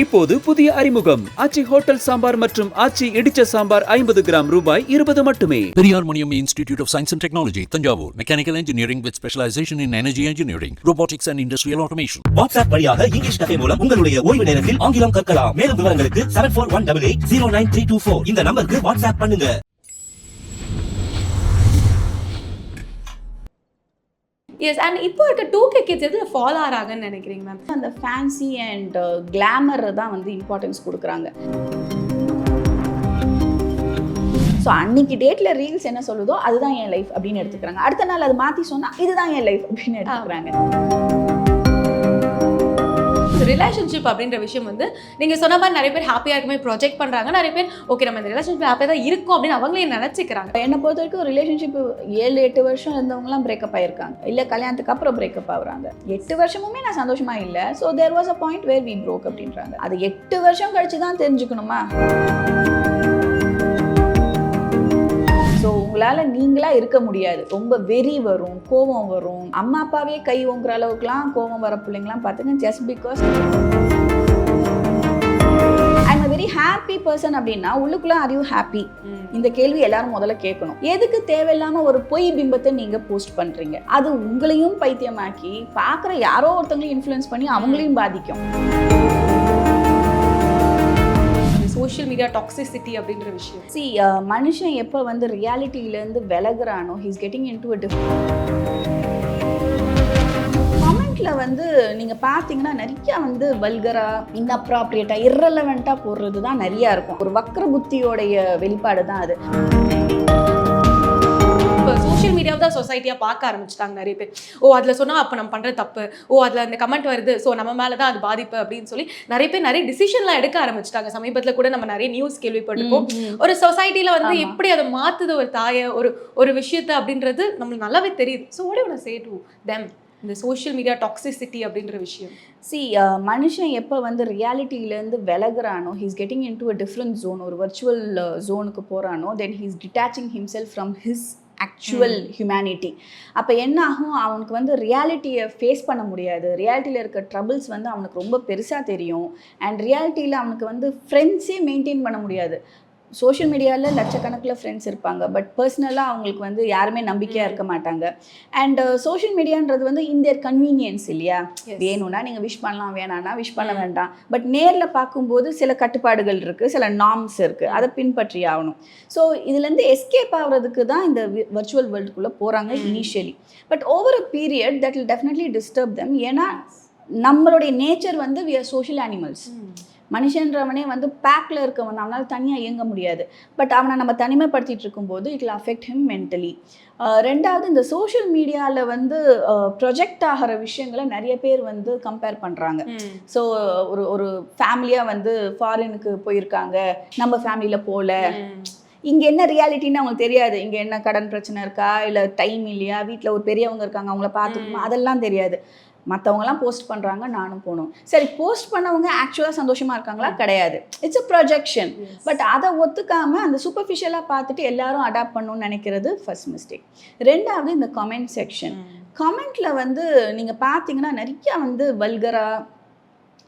இப்போது புதிய அறிமுகம். ஆச்சி ஹோட்டல் சாம்பார் மற்றும் ஆச்சி இடிச்ச சாம்பார் ஐம்பது கிராம் ரூபாய் இருபது மட்டுமே. Periyar Maniam institute of science and technology Thanjavur. Mechanical engineering with specialisation in energy engineering robotics and industrial automation WhatsApp வழியாக இங்கிலீஷ் கதை மூலம் உங்களுடைய ஓய்வு நேரத்தில் ஆங்கிலம் கற்கலாம். மேலும் விவரங்களுக்கு seven four one double eight zero nine three two four இந்த நம்பருக்கு வாட்ஸ்அப் பண்ணுங்க. எஸ் அண்ட் இப்போ இருக்க டூ கே கிட்ஸ் எதில் ஃபாலோ ஆகிறாங்கன்னு நினைக்கிறீங்க மேம் அந்த ஃபேன்சி அண்ட் கிளாமர் தான் வந்து இம்பார்ட்டன்ஸ் கொடுக்குறாங்க. ஸோ அன்னைக்கு டேட்டில் ரீல்ஸ் என்ன சொல்லுதோ அதுதான் என் லைஃப் அப்படின்னு எடுத்துக்கிறாங்க. அடுத்த நாள் அது மாற்றி சொன்னால் இதுதான் என் லைஃப் அப்படின்னு எடுத்துக்கிறாங்க. ரிலேஷன்ஷிப் அப்படின்ற விஷயம் வந்து நீங்கள் சொன்ன மாதிரி நிறைய பேர் ஹாப்பியாக இருக்குமே ப்ரொஜெக்ட் பண்ணுறாங்க நிறைய பேர் ஓகே நம்ம இந்த ரிலேஷன்ஷிப் ஹாப்பியாக தான் இருக்கும் அப்படின்னு அவங்களே நினச்சிக்கிறாங்க. என்னை பொறுத்த வரைக்கும் ரிலேஷன்ஷிப் ஏழு எட்டு வருஷம் இருந்தவங்களாம் பிரேக்கப் ஆயிருக்காங்க. இல்லை கல்யாணத்துக்கு அப்புறம் பிரேக்கப் ஆகுறாங்க. எட்டு வருஷமுமே நான் சந்தோஷமாக இல்லை. So there was a point where we broke அப்படின்றாங்க. அது எட்டு வருஷம் கழிச்சு தான் தெரிஞ்சுக்கணுமா? உங்களால் நீங்களாக இருக்க முடியாது. ரொம்ப வெறி வரும் கோபம் வரும். அம்மா அப்பாவே கை ஓங்குற அளவுக்குலாம் கோபம் வர பிள்ளைங்களாம் பார்த்துங்க just because I'm a very happy person அப்படின்னா உள்ளுக்குள்ள யூ ஹாப்பி இந்த கேள்வி எல்லாரும் முதல்ல கேட்கணும். எதுக்கு தேவையில்லாம ஒரு பொய் பிம்பத்தை நீங்க போஸ்ட் பண்றீங்க? அது உங்களையும் பைத்தியமாக்கி பார்க்குற யாரோ ஒருத்தங்களையும் இன்ஃப்ளூயன்ஸ் பண்ணி அவங்களையும் பாதிக்கும். சோஷியல் மீடியா டாக்ஸிசிட்டி அப்படின்ற விஷயம். சி uh, மனுஷன் எப்போ வந்து ரியாலிட்டியிலேருந்து விலகுறானோ he's getting into a கமெண்ட்ல வந்து நீங்க பார்த்தீங்கன்னா நிறைய வந்து வல்கரா இன்அப்ராப்ரியேட்டா irrelevant-ஆ போடுறது தான் நிறைய இருக்கும். ஒரு வக்ர புத்தியோடைய வெளிப்பாடு தான் அது. சோஷியல் மீடியாவை தான் சொசைட்டியாக பார்க்க ஆரம்பிச்சிட்டாங்க நிறைய பேர். ஓ அதில் சொன்னால் அப்போ நம்ம பண்ணுறது தப்பு. ஓ அதில் அந்த கமெண்ட் வருது. ஸோ நம்ம மேலே தான் அது பாதிப்பு அப்படின்னு சொல்லி நிறைய பேர் நிறைய டிசிஷன்லாம் எடுக்க ஆரம்பிச்சிட்டாங்க. சமீபத்தில் கூட நம்ம நிறைய நியூஸ் கேள்விப்பட்டிருப்போம். ஒரு சொசைட்டியில் வந்து. எப்படி அதை மாற்றுது ஒரு தாயை ஒரு ஒரு விஷயத்தை அப்படின்றது நம்மளுக்கு நல்லாவே தெரியுது. ஸோ ஓடி ஒன்று சே டு தெம் இந்த சோஷியல் மீடியா டாக்ஸிசிட்டி அப்படின்ற விஷயம். சி மனுஷன் எப்போ வந்து ரியாலிட்டியிலேருந்து விலகுறானோ he's getting into a different zone ஒரு வர்ச்சுவல் ஜோனுக்கு போகிறானோ then he's detaching himself from his actual humanity அப்போ என்ன ஆகும் அவனுக்கு வந்து ரியாலிட்டியை ஃபேஸ் பண்ண முடியாது. ரியாலிட்டியில் இருக்க ட்ரபிள்ஸ் வந்து அவனுக்கு ரொம்ப பெருசாக தெரியும். அண்ட் ரியாலிட்டியில் அவனுக்கு வந்து ஃப்ரெண்ட்ஸே மெயின்டைன் பண்ண முடியாது. சோஷியல் மீடியாவில் லட்சக்கணக்கில் ஃப்ரெண்ட்ஸ் இருப்பாங்க. பட் பர்சனலாக அவங்களுக்கு வந்து யாருமே நம்பிக்கையாக இருக்க மாட்டாங்க. அண்ட் சோஷியல் மீடியான்றது வந்து இந்த கன்வீனியன்ஸ் இல்லையா. வேணும்னா நீங்கள் விஷ் பண்ணலாம் வேணாம்னா விஷ் பண்ண வேண்டாம். பட் நேரில் பார்க்கும்போது சில கட்டுப்பாடுகள் இருக்குது சில நார்ம்ஸ் இருக்குது அதை பின்பற்றி ஆகணும். ஸோ இதுலேருந்து எஸ்கேப் ஆகிறதுக்கு தான் இந்த வர்ச்சுவல் வேர்ல்டுக்குள்ளே போகிறாங்க initially but over a period that will definitely disturb them. ஏன்னா நம்மளுடைய நேச்சர் வந்து வி ஆர் சோஷியல் அனிமல்ஸ் மனுஷன்றவனே வந்து பேக்கில் இருக்கவன். அவனால் தனியாக இயங்க முடியாது. பட் அவனை நம்ம தனிமைப்படுத்திட்டு இருக்கும்போது இட் அஃபெக்ட் him மென்டலி ரெண்டாவது இந்த சோஷியல் மீடியாவில் வந்து ப்ரொஜெக்ட் ஆகிற விஷயங்களை நிறைய பேர் வந்து கம்பேர் பண்ணுறாங்க ஸோ ஒரு ஒரு ஃபேமிலியாக வந்து ஃபாரினுக்கு போயிருக்காங்க. நம்ம ஃபேமிலியில் போகல இங்கே என்ன ரியாலிட்டின்னு அவங்களுக்கு தெரியாது. இங்கே என்ன கடன் பிரச்சனை இருக்கா? இல்லை டைம் இல்லையா? வீட்டில் ஒரு பெரியவங்க இருக்காங்க. அவங்கள பார்த்துக்கணுமா? அதெல்லாம் தெரியாது. மற்றவங்கலாம் போஸ்ட் பண்ணுறாங்க நானும் போகணும். சரி போஸ்ட் பண்ணவங்க ஆக்சுவலாக சந்தோஷமாக இருக்காங்களா? கிடையாது. இட்ஸ் a ப்ரொஜெக்ஷன் பட் அதை ஒத்துக்காம அந்த சூப்பர்ஃபிஷியலாக பார்த்துட்டு எல்லாரும் அடாப்ட் பண்ணணும்னு நினைக்கிறது ஃபர்ஸ்ட் மிஸ்டேக் ரெண்டாவது இந்த கமெண்ட் செக்ஷன் கமெண்ட்ல வந்து நீங்கள் பார்த்தீங்கன்னா நிறைய வந்து வல்கரா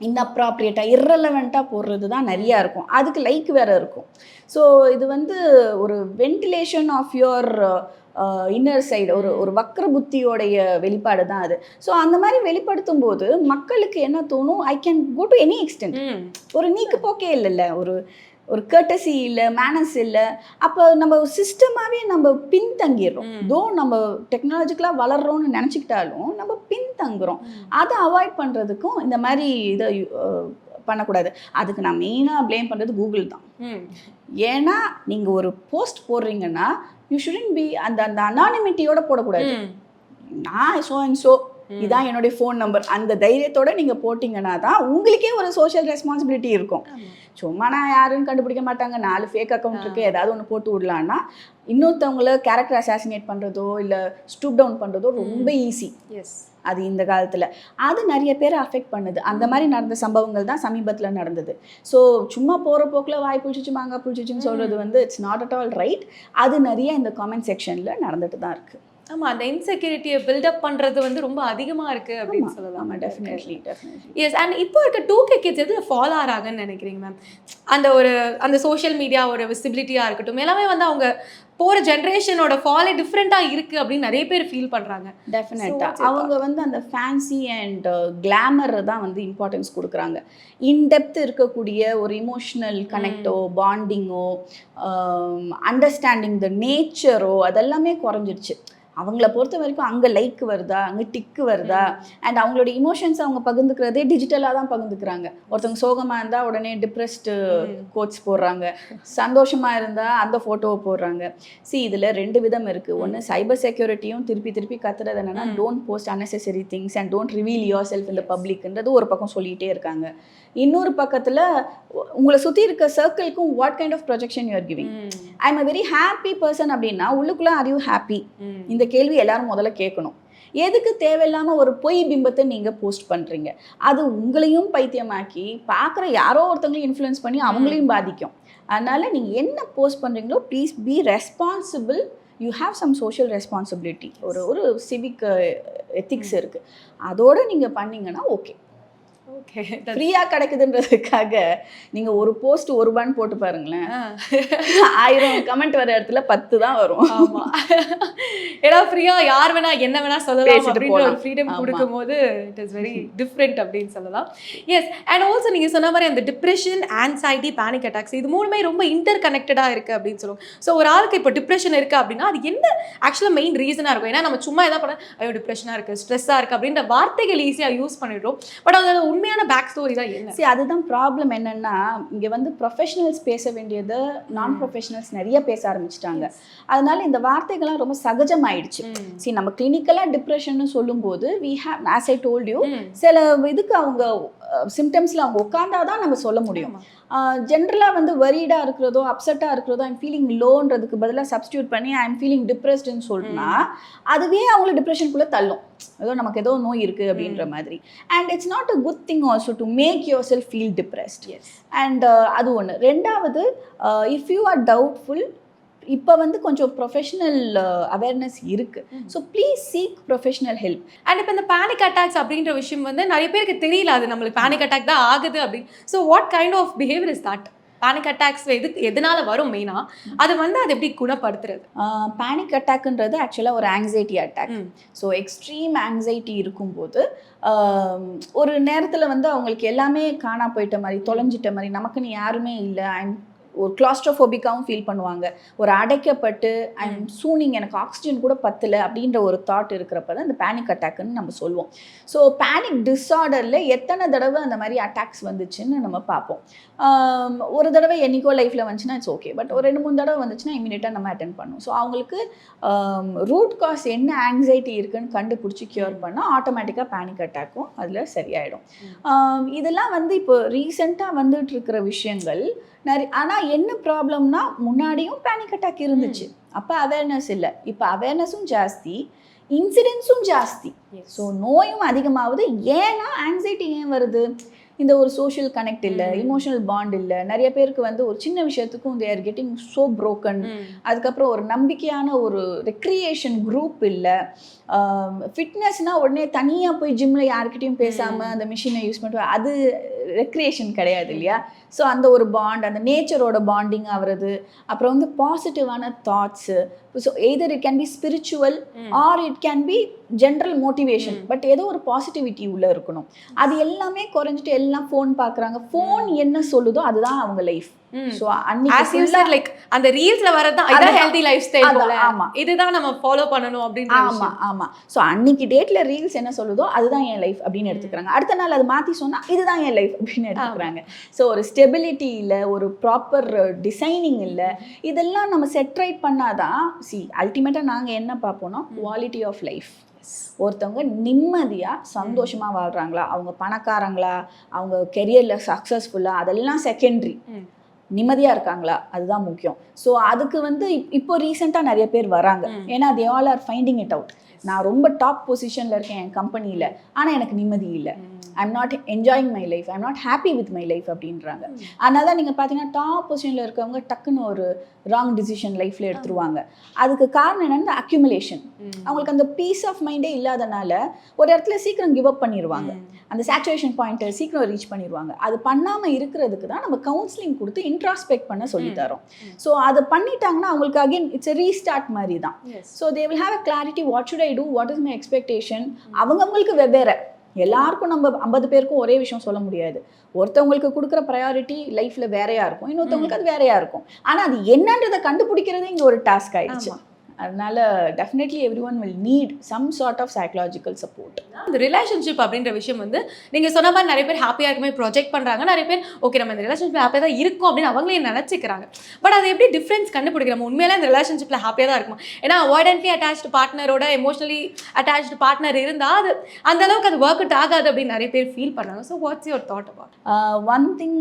இன்அப்ராப்ரியேட்டாக irrelevant-ஆ போடுறது தான் நிறையா இருக்கும். அதுக்கு லைக் வேற இருக்கும். ஸோ இது வந்து ஒரு ventilation of your inner side ஒரு ஒரு வக்ர புத்தியோடைய வெளிப்பாடு தான் அது. ஸோ அந்த மாதிரி வெளிப்படுத்தும் போது மக்களுக்கு என்ன தோணும்? I can go to any extent ஒரு நீக்கு போக்கே இல்லைல்ல. ஒரு ஒரு கர்டசி இல்லை மேனஸ் இல்லை. அப்போ நம்ம சிஸ்டமாகவே நம்ம பின்தங்கிடுறோம். தோ நம்ம டெக்னாலஜிக்கலாக வளர்றோம்னு நினச்சிக்கிட்டாலும் நம்ம பின்தங்குறோம். அதை அவாய்ட் பண்ணுறதுக்கும் இந்த மாதிரி இதை பண்ணக்கூடாது. அதுக்கு நான் மெயினாக ப்ளேம் பண்ணுறது கூகுள் தான். ஏன்னா நீங்கள் ஒரு போஸ்ட் போடுறீங்கன்னா யூ ஷுடன் பி அந்த அந்த அனானிமிட்டியோட போடக்கூடாது. நான் ஸோ அண்ட் ஸோ இதான் என்னுடைய ஃபோன் நம்பர் அந்த தைரியத்தோட நீங்கள் போட்டிங்கன்னா தான் உங்களுக்கே ஒரு சோஷியல் ரெஸ்பான்சிபிலிட்டி இருக்கும். சும்மா நான் யாருன்னு கண்டுபிடிக்க மாட்டாங்க. நாலு ஃபேக் அக்கௌண்ட் இருக்கு. ஏதாவது ஒன்று போட்டு விடலான்னா இன்னொருத்தவங்கள கேரக்டர் அசாசினேட் பண்ணுறதோ இல்லை ஸ்டூப் டவுன் பண்ணுறதோ ரொம்ப ஈஸி எஸ் அது இந்த காலத்தில். அது நிறைய பேரை அஃபெக்ட் பண்ணுது. அந்த மாதிரி நடந்த சம்பவங்கள் தான் சமீபத்தில் நடந்தது. ஸோ சும்மா போகிற போக்கில் வாய் புழிச்சிச்சு மாங்காய் புழிச்சிச்சுன்னு சொல்கிறது வந்து it's not at all right அது நிறைய இந்த காமெண்ட் செக்ஷனில் நடந்துட்டு தான் இருக்குது ஆமா அந்த இன்செக்யூரிட்டியை பில்டப் பண்றது வந்து ரொம்ப அதிகமா இருக்கு அப்படின்னு சொல்லலாம். டெஃபினெட்லி டெஃபினெட்லி எஸ் அண்ட் இப்போ இருக்க டூ கே கிட்ஸ் எது ஃபாலோ ஆகிறாங்கன்னு நினைக்கிறீங்க மேம் அந்த ஒரு அந்த சோஷியல் மீடியாவோட விசிபிலிட்டியாக இருக்கட்டும் எல்லாமே வந்து அவங்க போகிற ஜென்ரேஷனோட ஃபாலே டிஃப்ரெண்ட்டாக இருக்குது அப்படின்னு நிறைய பேர் ஃபீல் பண்ணுறாங்க டெஃபினட்டாக அவங்க வந்து அந்த ஃபேன்சி அண்ட் கிளாமர் தான் வந்து இம்பார்ட்டன்ஸ் கொடுக்குறாங்க. இன்டெப்த் இருக்கக்கூடிய ஒரு இமோஷனல் கனெக்டோ பாண்டிங்கோ அண்டர்ஸ்டாண்டிங் த நேச்சரோ அதெல்லாமே குறைஞ்சிருச்சு. அவங்கள பொறுத்த வரைக்கும் அங்கே லைக் வருதா? அங்கே டிக்கு வருதா? அண்ட் அவங்களோட இமோஷன்ஸ் அவங்க பகிர்ந்துக்கிறதே டிஜிட்டலாக தான் பகிர்ந்துக்கிறாங்க. ஒருத்தவங்க சோகமாக இருந்தால் உடனே டிப்ரெஸ்டு கோட்ஸ் போடுறாங்க. சந்தோஷமாக இருந்தால் அந்த ஃபோட்டோவை போடுறாங்க. சி இதில் ரெண்டு விதம் இருக்குது ஒன்று சைபர் செக்யூரிட்டியும் திருப்பி திருப்பி கத்துறது என்னன்னா don't post unnecessary things and don't reveal your self இந்த பப்ளிக்ன்றது ஒரு பக்கம் சொல்லிகிட்டே இருக்காங்க. இன்னொரு பக்கத்தில் உங்களை சுற்றி இருக்க சர்க்கிள்க்கும் what kind of projection you're giving I am a very happy person அப்படின்னா உள்ளுக்குள்ளே ஆர் யூ ஹாப்பி இந்த கேள்வி எல்லாரும் முதல்ல கேட்கணும். எதுக்கு தேவையில்லாமல் ஒரு பொய் பிம்பத்தை நீங்கள் போஸ்ட் பண்ணுறீங்க அது உங்களையும் பைத்தியமாக்கி பார்க்குற யாரோ ஒருத்தவங்களையும் இன்ஃப்ளூயன்ஸ் பண்ணி அவங்களையும் பாதிக்கும். அதனால் நீங்கள் என்ன போஸ்ட் பண்ணுறீங்களோ please be responsible you have some social responsibility ஒரு ஒரு சிவிக் எத்திக்ஸ் இருக்குது அதோட நீங்கள் பண்ணீங்கன்னா ஓகே ஓகே ஃப்ரீயாக கிடைக்குதுன்றதுக்காக நீங்கள் ஒரு போஸ்ட் ஒரு ரூபான்னு போட்டு பாருங்களேன். ஆயிரம் கமெண்ட் வர இடத்துல பத்து தான் வரும். ஆமா. ஏன்னா ஃப்ரீயா யார் வேணா என்ன வேணா சொல்லலாம் அப்படின்ற ஒரு. ஃப்ரீடம் ஆமா. கொடுக்கும்போது இட் இஸ் வெரி டிஃப்ரெண்ட் அப்படின்னு சொல்லலாம். எஸ் அண்ட் ஆல்சோ நீங்க சொன்ன மாதிரி அந்த டிப்ரெஷன் ஆன்சைட்டி பேனிக் அட்டாக்ஸ் இது மூணுமே ரொம்ப இன்டர் கனெக்டடா இருக்கு அப்படின்னு சொல்லுவோம் ஸோ ஒரு ஆளுக்கு இப்போ டிப்ரெஷன் இருக்கு அப்படின்னா அது என்ன ஆக்சுவலாக மெயின் ரீசனா இருக்கும்? ஏன்னா நம்ம சும்மா எதாவது பண்ண ஐயோ டிப்ரெஷனா இருக்கு ஸ்ட்ரெஸ்ஸா இருக்கு அப்படின்ற வார்த்தைகள் ஈஸியா யூஸ் பண்ணிடுறோம். பட் அதோட உண்மையான பேக் ஸ்டோரி தான் என்ன? சரி அதுதான் ப்ராப்ளம் என்னன்னா இங்கே வந்து ப்ரொஃபஷனல்ஸ் பேச வேண்டியது நான் ப்ரொஃபஷனல்ஸ் நிறைய பேச ஆரம்பிச்சிட்டாங்க. அதனால இந்த வார்த்தைகள்லாம் ரொம்ப சகஜமாயிடுச்சு. சரி நம்ம கிளினிக்கலாக டிப்ரெஷன் சொல்லும்போது we have as I told you சில இதுக்கு அவங்க சிம்டம்ஸில் அவங்க உட்காந்தாதான் நம்ம சொல்ல முடியும். ஜென்ரலாக வந்து வரீடாக இருக்கிறதோ அப்செட்டாக இருக்கிறதோ ஐம் ஃபீலிங் லோன்றதுக்கு பதிலாக சப்ஸ்டியூட் பண்ணி ஐம் ஃபீலிங் டிப்ரெஸ்டுன்னு சொல்லிட்டுனா அதுவே அவங்கள டிப்ரெஷனுக்குள்ளே தள்ளும். ஏதோ நமக்கு ஏதோ நோய் இருக்குது அப்படின்ற மாதிரி. And it's not a good thing also to make yourself feel depressed and அது ஒன்று ரெண்டாவது இஃப் யூ ஆர் டவுட்ஃபுல் இப்போ வந்து கொஞ்சம் ப்ரொஃபஷனல் அவேர்னஸ் இருக்கு. So please seek professional help and இப்போ இந்த பேனிக் அட்டாக்ஸ் அப்படின்ற விஷயம் வந்து நிறைய பேருக்கு தெரியல அது நம்மளுக்கு பேனிக் அட்டாக் தான் ஆகுது அப்படின்னு so what kind of behaviour is that panic attacks எது எதனால வரும் மெயினா அது வந்து அது எப்படி குணப்படுத்துறது? பேனிக் அட்டாக்ன்றது ஆக்சுவலாக ஒரு anxiety attack. So extreme anxiety இருக்கும்போது ஒரு நேரத்தில் வந்து அவங்களுக்கு எல்லாமே காணா போயிட்ட மாதிரி தொலைஞ்சிட்ட மாதிரி நமக்குன்னு யாருமே இல்லை. ஐம் ஒரு கிளாஸ்ட்ரோஃபோபிக்காவும் ஃபீல் பண்ணுவாங்க. ஒரு அடைக்கப்பட்டு ஐம் சூனிங் எனக்கு ஆக்சிஜன் கூட பத்தலை அப்படின்ற ஒரு தாட் இருக்கிறப்ப தான் இந்த பேனிக் அட்டாக்னு நம்ம சொல்லுவோம் ஸோ பேனிக் டிஸார்டரில் எத்தனை தடவை அந்த மாதிரி அட்டாக்ஸ் வந்துச்சுன்னு நம்ம பார்ப்போம். ஒரு தடவை என்னைக்கோ லைஃப்பில் வந்துச்சுன்னா இட்ஸ் ஓகே பட் ஒரு ரெண்டு மூணு தடவை வந்துச்சுன்னா இமீடியட்டாக நம்ம அட்டன் பண்ணுவோம். ஸோ அவங்களுக்கு ரூட் காஸ் என்ன ஆங்ஸைட்டி இருக்குன்னு கண்டுபிடிச்சி க்யூர் பண்ணால் ஆட்டோமேட்டிக்காக பேனிக் அட்டாக்கும் அதில் சரியாயிடும். இதெல்லாம் வந்து இப்போ ரீசெண்டாக வந்துட்டு இருக்கிற விஷயங்கள் நிறைய ஆனால் என்ன ப்ராப்ளம்னா முன்னாடியும் பேனிக் அட்டாக் இருந்துச்சு. அப்போ அவேர்னஸ் இல்லை. இப்போ அவேர்னஸும் ஜாஸ்தி இன்சிடென்ட்ஸும் ஜாஸ்தி. ஸோ நோயும் அதிகமாகுது. ஏன்னா ஆங்ஸைட்டி ஏன் வருது? இந்த ஒரு சோஷியல் கனெக்ட் இல்லை இமோஷனல் பாண்ட் இல்லை. நிறைய பேருக்கு வந்து ஒரு சின்ன விஷயத்துக்கும் they are getting so broken. அதுக்கப்புறம் ஒரு நம்பிக்கையான ஒரு ரெக்ரியேஷன் குரூப் இல்லை. ஃபிட்னஸ்னால் உடனே தனியாக போய் ஜிம்மில் யாருக்கிட்டையும் பேசாமல் அந்த மிஷினை யூஸ் பண்ணிட்டு அது ரெக்ரியேஷன் கிடையாது இல்லையா? ஸோ அந்த ஒரு பாண்ட் அந்த நேச்சரோட பாண்டிங் ஆகிறது அப்புறம் வந்து பாசிட்டிவான thoughts so either it can be spiritual or it can be general motivation but ஏதோ ஒரு பாசிட்டிவிட்டி உள்ளே இருக்கணும். அது எல்லாமே குறைஞ்சிட்டு எல்லாம் ஃபோன் பார்க்குறாங்க. ஃபோன் என்ன சொல்லுதோ அதுதான் அவங்க லைஃப் அன்னைக்கு லைக் அந்த ரீல்ஸ்ல வரதான் இதான். ஹெல்தி லைஃப் ஸ்டைல் அதான், போல. ஆமா. இதுதான் நம்ம ஃபாலோ பண்ணணும் அப்படின்ற ஆமா. ஆமா. ஸோ அன்னைக்கு டேட்ல ரீல்ஸ் என்ன சொல்லுதோ அதுதான் என் லைஃப் அப்படின்னு எடுத்துக்கிறாங்க. அடுத்த நாள் அது மாத்தி சொன்னா இதுதான் என் லைஃப் அப்படின்னு எடுத்துக்கிறாங்க. ஸோ ஒரு ஸ்டெபிலிட்டி இல்லை ஒரு ப்ராப்பர் டிசைனிங் இல்லை இதெல்லாம் நம்ம செட்ரைட் பண்ணாதான் சி அல்டிமேட்டாக நாங்கள் என்ன பார்ப்போம்னா குவாலிட்டி ஆஃப் லைஃப் ஒருத்தவங்க நிம்மதியாக சந்தோஷமாக வாழ்கிறாங்களா அவங்க பணக்காரங்களா அவங்க கெரியரில் சக்ஸஸ்ஃபுல்லாக அதெல்லாம் செகண்டரி. நிம்மதியாக இருக்காங்களா? அதுதான் முக்கியம். ஸோ அதுக்கு வந்து இப்- இப்போ ரீசெண்டாக நிறைய பேர் வராங்க. ஏன்னா they all are finding it out நான் ரொம்ப டாப் பொசிஷனில் இருக்கேன் என் கம்பெனியில் ஆனால் எனக்கு நிம்மதி இல்லை. I'm not enjoying my life I'm not happy with my life அப்படின்றாங்க. அதனால தான் நீங்கள் பார்த்தீங்கன்னா டாப் பொசிஷனில் இருக்கவங்க டக்குன்னு ஒரு ராங் டிசிஷன் லைஃப்பில் எடுத்துருவாங்க. அதுக்கு காரணம் என்னன்னா அக்யூமுலேஷன் அவங்களுக்கு அந்த பீஸ் ஆஃப் மைண்டே இல்லாதனால ஒரு இடத்துல சீக்கிரம் கிவ் அப் பண்ணிடுவாங்க அந்த சேச்சுரேஷன் பாயிண்ட்டை சீக்கிரம் ரீச் பண்ணிடுவாங்க அது பண்ணாமல் இருக்கிறதுக்கு தான் நம்ம கவுன்சிலிங் கொடுத்து இன்ட்ராஸ்பெக்ட் பண்ண சொல்லி தரோம். ஸோ அதை பண்ணிட்டாங்கன்னா அவங்களுக்கு அகைன் இட்ஸ் ரீஸ்டார்ட் மாதிரி தான். So they will have a clarity what should I do what is my expectation அவங்கவுங்களுக்கு வெவ்வேறு. எல்லாருக்கும் நம்ம ஐம்பது பேருக்கும் ஒரே விஷயம் சொல்ல முடியாது. ஒருத்தவங்களுக்கு கொடுக்குற ப்ரையாரிட்டி லைஃப்பில் வேறையா இருக்கும். இன்னொருத்தவங்களுக்கு அது வேறையா இருக்கும். ஆனால் அது என்னன்றதை கண்டுபிடிக்கிறதே இங்கே ஒரு டாஸ்க் ஆயிடுச்சு. அதனால definitely everyone will need some sort of psychological support அந்த ரிலேஷன்ஷிப் அப்படின்ற விஷயம் வந்து நீங்க சொன்ன மாதிரி நிறைய பேர் ஹாப்பியா இருக்குமே ப்ரொஜெக்ட் பண்றாங்க. நிறைய பேர் ஓகே நம்ம இந்த ரிலேஷன்ஷிப் ஹாப்பியா தான் இருக்கும் அப்படின்னு அவங்களே நினைச்சுக்கிறாங்க. பட் அது எப்படி டிஃபரன்ஸ் கண்டுபிடிக்கிறோம் உண்மையில இந்த ரிலேஷன்ஷிப்ல ஹாப்பியா தான் இருக்குமா? ஏன்னா அவாய்டன்ட்லி அட்டாச்டு பார்ட்னரோட எமோஷனலி அட்டாச்டு பார்ட்னர் இருந்தா அது அந்த அளவுக்கு அது ஒர்க் அவுட் ஆகாது அப்படின்னு நிறைய பேர் ஃபீல் பண்றாங்க. So what's your thought about one thing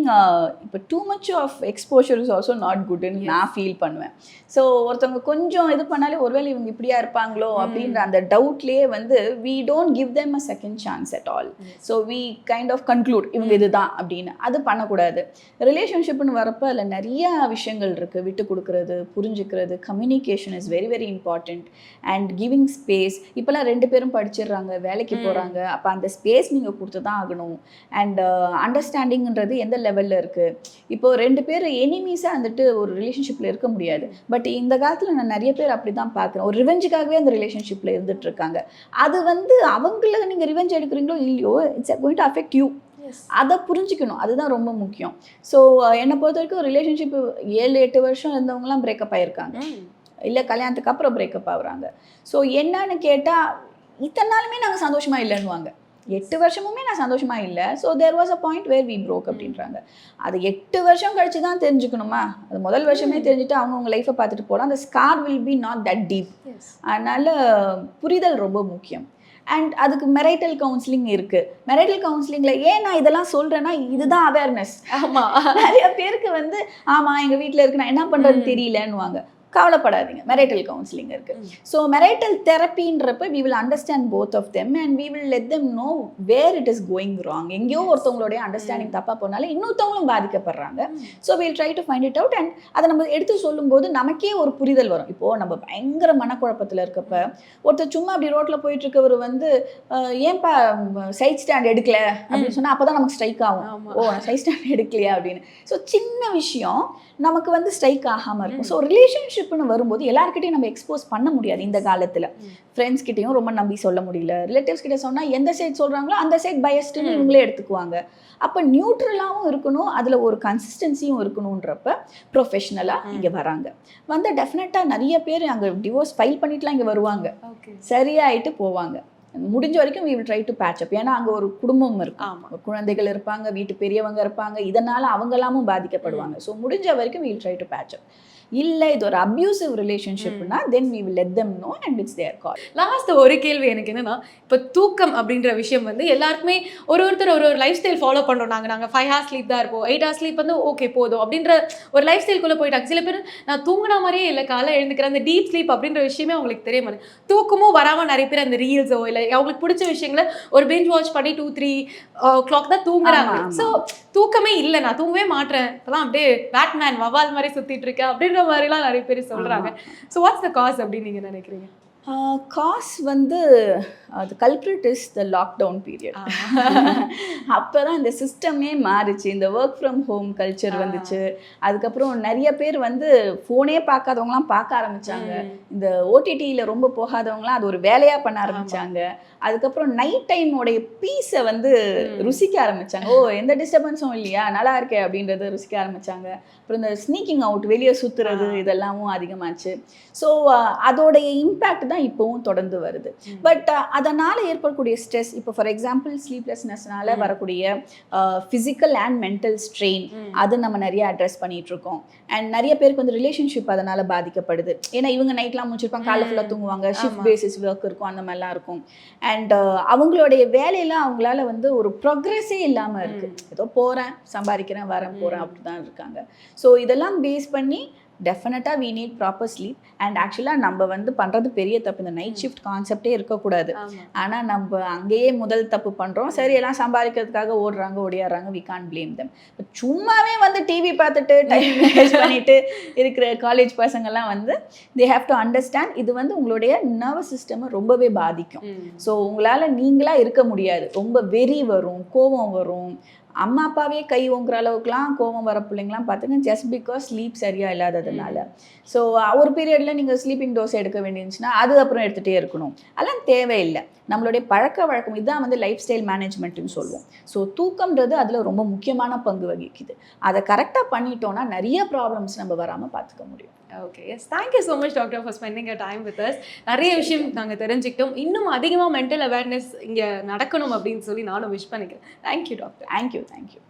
இப்போ too much of exposure is also not குட்னு நான் ஃபீல் பண்ணுவேன். ஸோ ஒருத்தவங்க கொஞ்சம் இது பண்ணாலே ஒருவேளை இவங்க இப்படியா இருப்பாங்களோ அப்படின்ற அந்த டவுட்லேயே வந்து we don't give them a second chance at all so we kind of conclude இவங்க இதுதான் அப்படின்னு. அது பண்ணக்கூடாது. ரிலேஷன்ஷிப்னு வரப்போ அதில் நிறைய விஷயங்கள் இருக்குது விட்டு கொடுக்கறது புரிஞ்சுக்கிறது communication is very very important and giving space இப்போல்லாம் ரெண்டு பேரும் படிச்சிடுறாங்க வேலைக்கு போகிறாங்க அப்போ அந்த ஸ்பேஸ் நீங்கள் கொடுத்து தான் ஆகணும் அண்ட் அண்டர்ஸ்டாண்டிங்ன்றது எந்த லெவலில் இருக்குது இப்போ ரெண்டு பேர் எனிமீஸாக வந்துட்டு ஒரு ரிலேஷன்ஷிப்பில் இருக்க முடியாது. பட் இந்த காலத்தில் நான் நிறைய பேர் அப்படி தான் பார்க்குறேன். ஒரு ரிவெஞ்சுக்காகவே அந்த ரிலேஷன்ஷிப்பில் இருந்துட்டு இருக்காங்க அது வந்து அவங்கள நீங்கள் ரிவெஞ்ச் எடுக்கிறீங்களோ இல்லையோ it's going to affect you அதை புரிஞ்சுக்கணும். அதுதான் ரொம்ப முக்கியம். ஸோ என்னை பொறுத்த வரைக்கும் ரிலேஷன்ஷிப் ஏழு எட்டு வருஷம் இருந்தவங்கலாம் பிரேக்கப் ஆயிருக்காங்க. இல்லை கல்யாணத்துக்கு அப்புறம் பிரேக்கப் ஆகுறாங்க. ஸோ என்னன்னு கேட்டால் இத்தனை நாளுமே நாங்கள் சந்தோஷமா இல்லைன்னுவாங்க. எட்டு வருஷமுமே நான் சந்தோஷமா இல்லை. So there was a point where we broke அப்படின்றாங்க. அது எட்டு வருஷம் கழிச்சு தான் தெரிஞ்சுக்கணுமா? அது முதல் வருஷமே தெரிஞ்சுட்டு அவங்கவுங்க லைஃப்பை பார்த்துட்டு போகலாம் அந்த scar will be not that deep அதனால புரிதல் ரொம்ப முக்கியம். அண்ட் அதுக்கு மெரைட்டல் கவுன்சிலிங் இருக்கு. மெரைட்டல் கவுன்சிலிங்ல ஏன் நான் இதெல்லாம் சொல்றேன்னா இதுதான் அவேர்னஸ் ஆமா. நிறைய பேருக்கு வந்து ஆமா எங்க வீட்ல இருக்கு நான் என்ன பண்றதுன்னு தெரியலன்னுவாங்க. கவலைப்படாதீங்க. மெரைட்டல் கவுன்சிலிங் இருக்கு. So marital தெரப்பின்றப்ப we will understand both of them and we will let them know where it is going wrong எங்கேயோ ஒருத்தவங்களுடைய அண்டர்ஸ்டாண்டிங் தப்பா போனாலும் இன்னொருத்தவங்களும் பாதிக்கப்படுறாங்க. So will try to find it out and அதை நம்ம எடுத்து சொல்லும்போது நமக்கே ஒரு புரிதல் வரும். இப்போ நம்ம பயங்கர மனக்குழப்பத்தில் இருக்கப்ப ஒருத்தர் சும்மா அப்படி ரோட்ல போயிட்டு இருக்கவர் வந்து ஏன்பா சைட் ஸ்டாண்ட் எடுக்கல? அப்படின்னு சொன்னா அப்பதான் நமக்கு ஸ்ட்ரைக் ஆகும். ஓ சைட் ஸ்டாண்ட் எடுக்கலையா? அப்படின்னு. ஸோ சின்ன விஷயம் நமக்கு வந்து ஸ்ட்ரைக் ஆகாம இருக்கும். ஸோ ரிலேஷன்ஷிப்னு வரும்போது எல்லாருக்கிட்டையும் நம்ம எக்ஸ்போஸ் பண்ண முடியாது இந்த காலத்துல. ஃப்ரெண்ட்ஸ் கிட்டயும் ரொம்ப நம்பி சொல்ல முடியல. ரிலேட்டிவ்ஸ் கிட்ட சொன்னா எந்த சைட் சொல்றாங்களோ அந்த சைட் பயஸ்டுன்னு இவங்களே எடுத்துக்குவாங்க. அப்போ நியூட்ரலாகவும் இருக்கணும் அதுல ஒரு கன்சிஸ்டன்சியும் இருக்கணுன்றப்ப ப்ரொஃபஷனலாக இங்க வராங்க. வந்தா டெஃபினட்டா நிறைய பேர் அங்க டிவோர்ஸ் ஃபைல் பண்ணிட்டுலாம் இங்க வருவாங்க. சரியாயிட்டு போவாங்க. முடிஞ்ச வரைக்கும் we will try to patch up. ஏன்னா அங்க ஒரு குடும்பம் இருக்கும். குழந்தைகள் இருப்பாங்க வீட்டு பெரியவங்க இருப்பாங்க இதனால அவங்களாமும் பாதிக்கப்படுவாங்க. ஸோ முடிஞ்ச வரைக்கும் we'll try to patch up இல்லை இது ஒரு abusive ரிலேஷன்ஷிப்னா then we will let them know and it's their call last ஒரு கேள்வி எனக்கு என்னன்னா இப்போ தூக்கம் அப்படின்ற விஷயம் வந்து எல்லாருக்குமே ஒரு ஒருத்தர் ஒரு ஒரு லைஃப் ஸ்டைல் ஃபாலோ பண்ணுறோம் நாங்கள் நாங்கள் ஃபைவ் ஹார்ஸ் ஸ்லீப் தான் இருப்போம். எயிட் ஹார்ஸ் ஸ்லீப் வந்து ஓகே போதும் அப்படின்ற ஒரு லைஃப் ஸ்டைல்குள்ளே போயிட்டாங்க. சில பேர் நான் தூங்கின மாதிரியே இல்லை காலை எழுந்துக்கிறேன். அந்த டீப் ஸ்லீப் அப்படின்ற விஷயமே அவங்களுக்கு தெரிய மாட்டேங்குது. தூக்கமும் வராமல் நிறைய பேர் அந்த ரீல்ஸோ இல்லை அவங்களுக்கு பிடிச்ச விஷயங்களை ஒரு பெஞ்ச் வாட்ச் பண்ணி டூ த்ரீ கிளாக் தான் தூங்குறாங்க. ஸோ தூக்கமே இல்லை. நான் தூங்கவே மாட்டேன். இப்போலாம் அப்படியே பேட்மேன் வவால் மாதிரி சுத்திட்டு இருக்கேன் அப்படின்ற மாதிரிலாம் நிறைய பேர் சொல்றாங்க. ஸோ வாட்ஸ் த காஸ் அப்படின்னு நீங்க நினைக்கிறீங்க? காஸ் வந்து அது culprit is the lockdown period அப்போ தான் இந்த சிஸ்டமே மாறுச்சு. இந்த ஒர்க் ஃப்ரம் ஹோம் கல்ச்சர். வந்துச்சு. அதுக்கப்புறம் நிறைய பேர் வந்து ஃபோனே பார்க்காதவங்களாம் பார்க்க ஆரம்பிச்சாங்க. இந்த ஓடிடியில் ரொம்ப போகாதவங்களாம் அது ஒரு வேலையாக பண்ண ஆரம்பிச்சாங்க. அதுக்கப்புறம் நைட் டைமோடைய பீஸை வந்து ருசிக்க ஆரம்பிச்சாங்க. ஓ எந்த டிஸ்டர்பன்ஸும் இல்லையா? நல்லா இருக்கே அப்படின்றத ருசிக்க ஆரம்பிச்சாங்க. அப்புறம் இந்த ஸ்னீக்கிங் அவுட் வெளியே சுற்றுறது இதெல்லாமும் அதிகமாச்சு. ஸோ அதோடைய இம்பேக்ட் தான் இப்போவும் தொடர்ந்து வருது. பட் அதனால் ஏற்படக்கூடிய ஸ்ட்ரெஸ் இப்போ ஃபார் எக்ஸாம்பிள் ஸ்லீப்லெஸ்னஸ்னால வரக்கூடிய ஃபிசிக்கல் அண்ட் மென்டல் ஸ்ட்ரெயின் அது நம்ம நிறைய அட்ரஸ் பண்ணிட்டு இருக்கோம். அண்ட் நிறைய பேருக்கு வந்து ரிலேஷன்ஷிப் அதனால பாதிக்கப்படுது. ஏன்னா இவங்க நைட்லாம் முடிச்சிருப்பாங்க காலை ஃபுல்லாக தூங்குவாங்க ஷிஃப்ட் பேசிஸ் ஒர்க் இருக்கும் அந்த மாதிரிலாம் இருக்கும். அண்ட் அவங்களுடைய வேலையெல்லாம் அவங்களால வந்து ஒரு ப்ரொக்ரெஸே இல்லாமல் இருக்கு. ஏதோ போகிறேன் சம்பாதிக்கிறேன் வரேன் போகிறேன் அப்படி தான் இருக்காங்க. ஸோ இதெல்லாம் பேஸ் பண்ணி டெஃபினட்டாக we need proper sleep and ஆக்சுவலாக நம்ம வந்து பண்ணுறது பெரிய தப்பு. இந்த நைட் ஷிஃப்ட் கான்செப்டே இருக்கக்கூடாது. ஆனால் நம்ம அங்கேயே முதல் தப்பு பண்ணுறோம் சரி எல்லாம் சம்பாதிக்கிறதுக்காக ஓடுறாங்க ஓடியாடுறாங்க வி கான் them. But சும்மாவே வந்து டிவி பார்த்துட்டு டைம் வேஸ்ட் பண்ணிட்டு இருக்கிற காலேஜ் பசங்கள்லாம் வந்து தே ஹேவ் டு அண்டர்ஸ்டாண்ட் இது வந்து உங்களுடைய நர்வஸ் சிஸ்டமை ரொம்பவே பாதிக்கும். ஸோ உங்களால் நீங்களாக இருக்க முடியாது. ரொம்ப வெறி வரும் கோபம் வரும். அம்மா அப்பாவே கை ஓங்குற அளவுக்குலாம் கோபம் வர பிள்ளைங்களாம் பார்த்துங்க ஜஸ்ட் பிகாஸ் ஸ்லீப் சரியாக இல்லாததுனால. ஸோ ஒரு பீரியடில் நீங்கள் ஸ்லீப்பிங் டோஸ் எடுக்க வேண்டியிருந்துச்சுன்னா அது அப்புறம் எடுத்துகிட்டே இருக்கணும். அதெல்லாம் தேவையில்லை. நம்மளுடைய பழக்க வழக்கம் இதுதான் வந்து லைஃப் ஸ்டைல் மேனேஜ்மெண்ட்டுன்னு சொல்லுவோம் ஸோ தூக்கம்ன்றது அதில் ரொம்ப முக்கியமான பங்கு வகிக்குது. அதை கரெக்டாக பண்ணிட்டோம்னா நிறைய ப்ராப்ளம்ஸ் நம்ம வராமல் பார்த்துக்க முடியும். Okay yes thank you so much doctor for spending a time with us நிறைய விஷயம் நாங்கள் தெரிஞ்சுக்கிட்டோம். இன்னும் அதிகமாக மென்டல் அவேர்னஸ் இங்கே நடக்கணும் அப்படின்னு சொல்லி நானும் விஷ் பண்ணிக்கிறேன். Thank you doctor thank you thank you